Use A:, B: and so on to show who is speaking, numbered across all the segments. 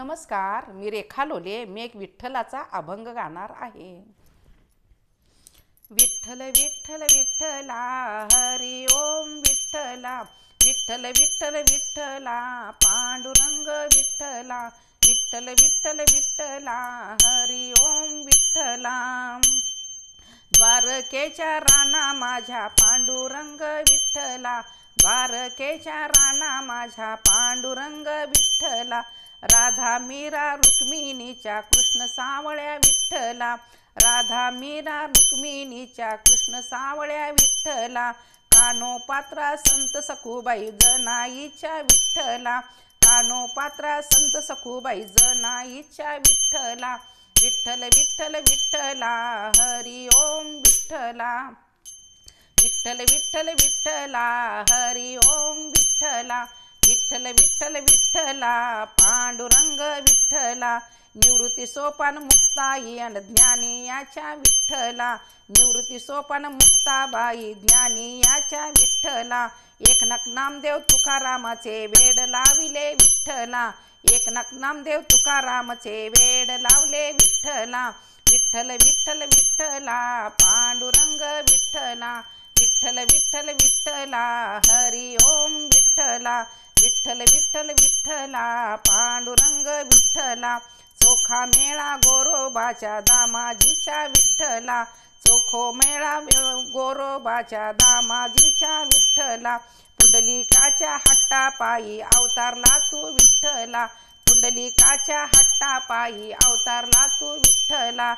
A: नमस्कार मी रेखा लोले. मी एक विठ्ठलाचा अभंग गाणार आहे. विठ्ठल विठ्ठल विठ्ठला हरी ओम विठ्ठला. विठ्ठल विठ्ठल विठ्ठला पांडुरंग विठ्ठला. विठ्ठल विठ्ठल विठ्ठला हरी ओम विठ्ठला. द्वारकेच्या राणा माझ्या पांडुरंग विठ्ठला. द्वारकेच्या राणा माझ्या पांडुरंग विठ्ठला राधा मीरा रुक्मिणीच्या कृष्ण सावळ्या विठ्ठला राधा मीरा रुक्मिणीच्या कृष्ण सावळ्या विठ्ठला कानोपात्रा संत सखूबाई जनाईच्या विठ्ठला कानोपात्रा संत सखूबाई जनाईच्या विठ्ठला विठ्ठल विठ्ठल विठ्ठला हरी ओम विठ्ठला. विठ्ठल विठ्ठल विठ्ठला हरी ओम विठ्ठला. विठ्ठल विठ्ठल विठ्ठला पांडुरंग विठ्ठला. निवृत्ती सोपान मुक्ताई आणि ज्ञानी याच्या विठ्ठला. निवृत्ती सोपान मुक्ताबाई ज्ञानी याच्या विठ्ठला एकनाथ नामदेव तुकारामाचे वेड लाविले विठ्ठला. एकनाथ नामदेव तुकारामाचे वेड लावले विठ्ठला. विठ्ठल विठ्ठल विठ्ठला पांडुरंग विठ्ठला. विठ्ठल विठ्ठल विठ्ठला हरी ओम विठ्ठला. विठ्ठल विठ्ठल विठ्ठला पांडुरंग विठ्ठला. चोखा मेळा गोरोबाच्या दामाजीच्या विठ्ठला. चोखो मेळा गोरोबाच्या दामाजीच्या विठ्ठला. पुंडलिकाच्या हट्टापायी अवतारला तू विठ्ठला. पुंडलिकाच्या हट्टापायी अवतारला तू विठ्ठला.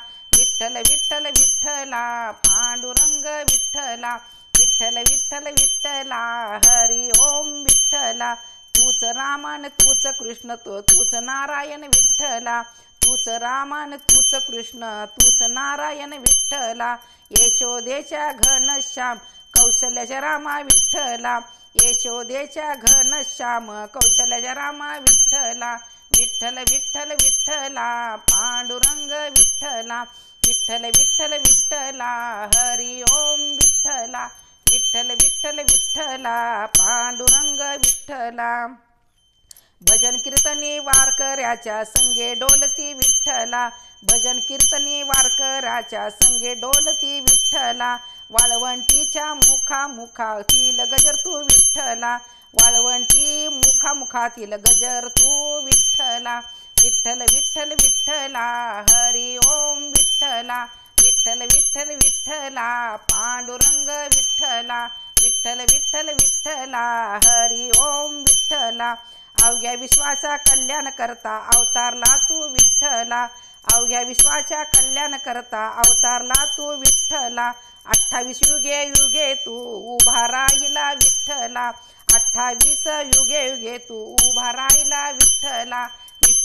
A: विठ्ठल विठ्ठल विठ्ठला पांडुरंग विठ्ठला विठ्ठल विठ्ठल विठ्ठला हरी ओम विठ्ठला. तूच रामान तूच कृष्ण तो तूच नारायण विठ्ठला. तूच रामान तूच कृष्ण तूच नारायण विठ्ठला. यशोदेच्या घनश्याम कौशल्याच्या रामा विठ्ठला. यशोदेच्या घनश्याम कौशल्याच्या रामा विठ्ठला. विठ्ठल विठ्ठल विठ्ठला पांडुरंग विठ्ठला. विठ्ठल विठ्ठल विठ्ठला हरी ओम विठ्ठला. विठ्ठल विठ्ठल विठ्ठला पांडुरंग विठ्ठला. भजन कीर्तनी वारकऱ्याच्या संगे डोलती विठ्ठला. भजन कीर्तनी वारकऱ्याच्या संगे डोलती विठ्ठला. वाळवंटीच्या मुखामुखातील गजर तू विठ्ठला. वाळवंटी मुखामुखातील गजर तू विठ्ठला. विठ्ठल विठ्ठल विठ्ठला हरी ओम विठ्ठला. विठ्ठल विठ्ठल विठ्ठला पांडुरंग विठ्ठला. विठ्ठल विठ्ठल विठ्ठला हरी ओम विठ्ठला. अवघ्या विश्वाचा कल्याण करता अवतारला तू विठ्ठला. अवघ्या विश्वाच्या कल्याण करता अवतारला तू विठ्ठला. अठ्ठावीस युगे युगे तू उभा राहिला विठ्ठला. अठ्ठावीस युगे युगे तू उभा राहिला विठ्ठला.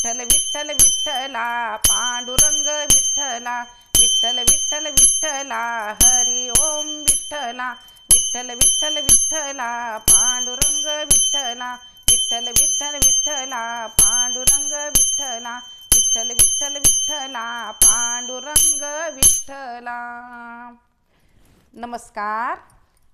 A: विठ्ठल विठ्ठल विठ्ठला पांडुरंग विठ्ठला विठ्ठल विठ्ठल विठ्ठला हरी ओम विठ्ठला विठ्ठल विठ्ठल विठ्ठला पांडुरंग विठ्ठला विठ्ठल विठ्ठल विठ्ठला पांडुरंग विठ्ठला विठ्ठल विठ्ठल विठ्ठला पांडुरंग विठ्ठला नमस्कार